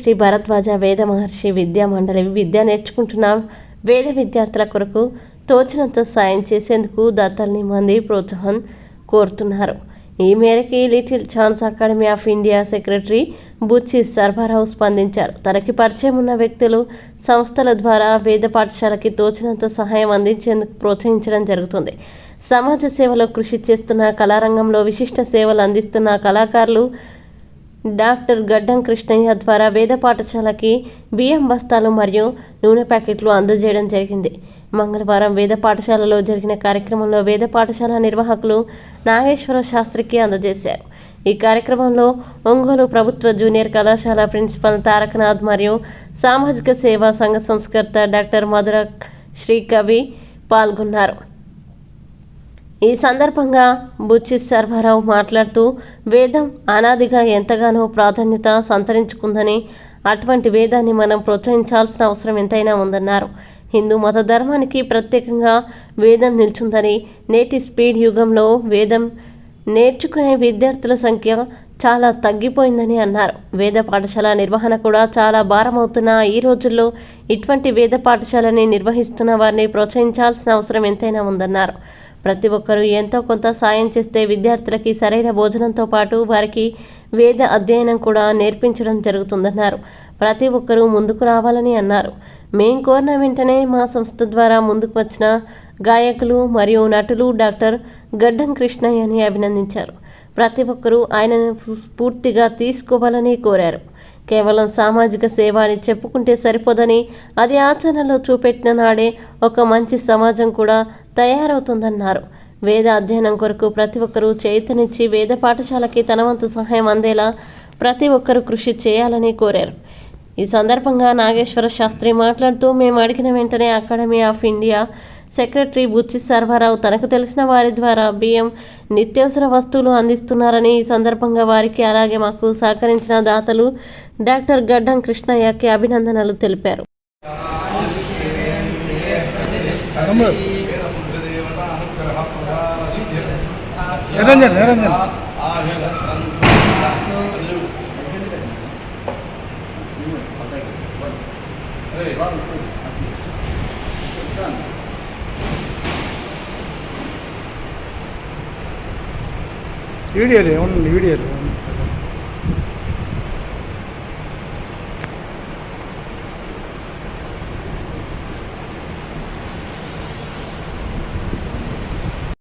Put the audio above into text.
శ్రీ భరద్వాజ వేద మహర్షి విద్యా మండలి విద్య నేర్చుకుంటున్న వేద విద్యార్థుల కొరకు తోచినంత సాయం చేసేందుకు దత్తల్ని మంది ప్రోత్సాహం కోరుతున్నారు. ఈ మేరకి little chance academy of India secretary Buchi Sarvarao స్పందించారు. తనకి పరిచయం ఉన్న వ్యక్తులు సంస్థల ద్వారా వేద పాఠశాలకి తోచినంత సహాయం అందించేందుకు ప్రోత్సహించడం జరుగుతుంది. సమాజ సేవలో కృషి చేస్తున్న కళారంగంలో విశిష్ట సేవలు అందిస్తున్న కళాకారులు డాక్టర్ గడ్డం కృష్ణయ్య ద్వారా వేద పాఠశాలకి బియ్యం బస్తాలు మరియు నూనె ప్యాకెట్లు అందజేయడం జరిగింది. మంగళవారం వేద పాఠశాలలో జరిగిన కార్యక్రమంలో వేద పాఠశాల నిర్వాహకులు నాగేశ్వర శాస్త్రికి అందజేశారు. ఈ కార్యక్రమంలో ఒంగోలు ప్రభుత్వ జూనియర్ కళాశాల ప్రిన్సిపల్ తారకనాథ్ మరియు సామాజిక సేవా సంఘ సంస్కర్త డాక్టర్ మధుర శ్రీకవి పాల్గొన్నారు. ఈ సందర్భంగా బుచ్చి సర్వారావు మాట్లాడుతూ వేదం అనాదిగా ఎంతగానో ప్రాధాన్యత సంతరించుకుందని అటువంటి వేదాన్ని మనం ప్రోత్సహించాల్సిన అవసరం ఎంతైనా ఉందన్నారు. హిందూ మత ధర్మానికి ప్రత్యేకంగా వేదం నిల్చుందని నేటి స్పీడ్ యుగంలో వేదం నేర్చుకునే విద్యార్థుల సంఖ్య చాలా తగ్గిపోయిందని అన్నారు. వేద పాఠశాల నిర్వహణ కూడా చాలా భారమవుతున్న ఈ రోజుల్లో ఇటువంటి వేద పాఠశాలని నిర్వహిస్తున్న వారిని ప్రోత్సహించాల్సిన అవసరం ఎంతైనా ఉందన్నారు. ప్రతి ఒక్కరూ ఎంతో కొంత సాయం చేస్తే విద్యార్థులకి సరైన భోజనంతో పాటు వారికి వేద అధ్యయనం కూడా నేర్పించడం జరుగుతుందన్నారు. ప్రతి ఒక్కరూ ముందుకు రావాలని అన్నారు. మేం కోరిన వెంటనే మా సంస్థ ద్వారా ముందుకు వచ్చిన గాయకులు మరియు నటులు డాక్టర్ గడ్డం కృష్ణయ్యని అభినందించారు. ప్రతి ఒక్కరూ ఆయనను స్ఫూర్తిగా తీసుకోవాలని కోరారు. కేవలం సామాజిక సేవ అని చెప్పుకుంటే సరిపోదని అది ఆచరణలో చూపెట్టిన నాడే ఒక మంచి సమాజం కూడా తయారవుతుందన్నారు. వేద అధ్యయనం కొరకు ప్రతి ఒక్కరూ చేతునిచ్చి వేద పాఠశాలకి తనవంతు సహాయం అందేలా ప్రతి ఒక్కరూ కృషి చేయాలని కోరారు. ఈ సందర్భంగా నాగేశ్వర శాస్త్రి మాట్లాడుతూ మేము అడిగిన వెంటనే academy of India secretary Buchi Sarvarao తనకు తెలిసిన వారి ద్వారా బియ్యం నిత్యావసర వస్తువులు అందిస్తున్నారని ఈ సందర్భంగా వారికి అలాగే మాకు సహకరించిన దాతలు డాక్టర్ గడ్డం కృష్ణయ్యకి అభినందనలు తెలిపారు. நிரஞ்சன் நிரஞ்சன். வீடியோலே ஒன்று வீடியோலே. ஒன்று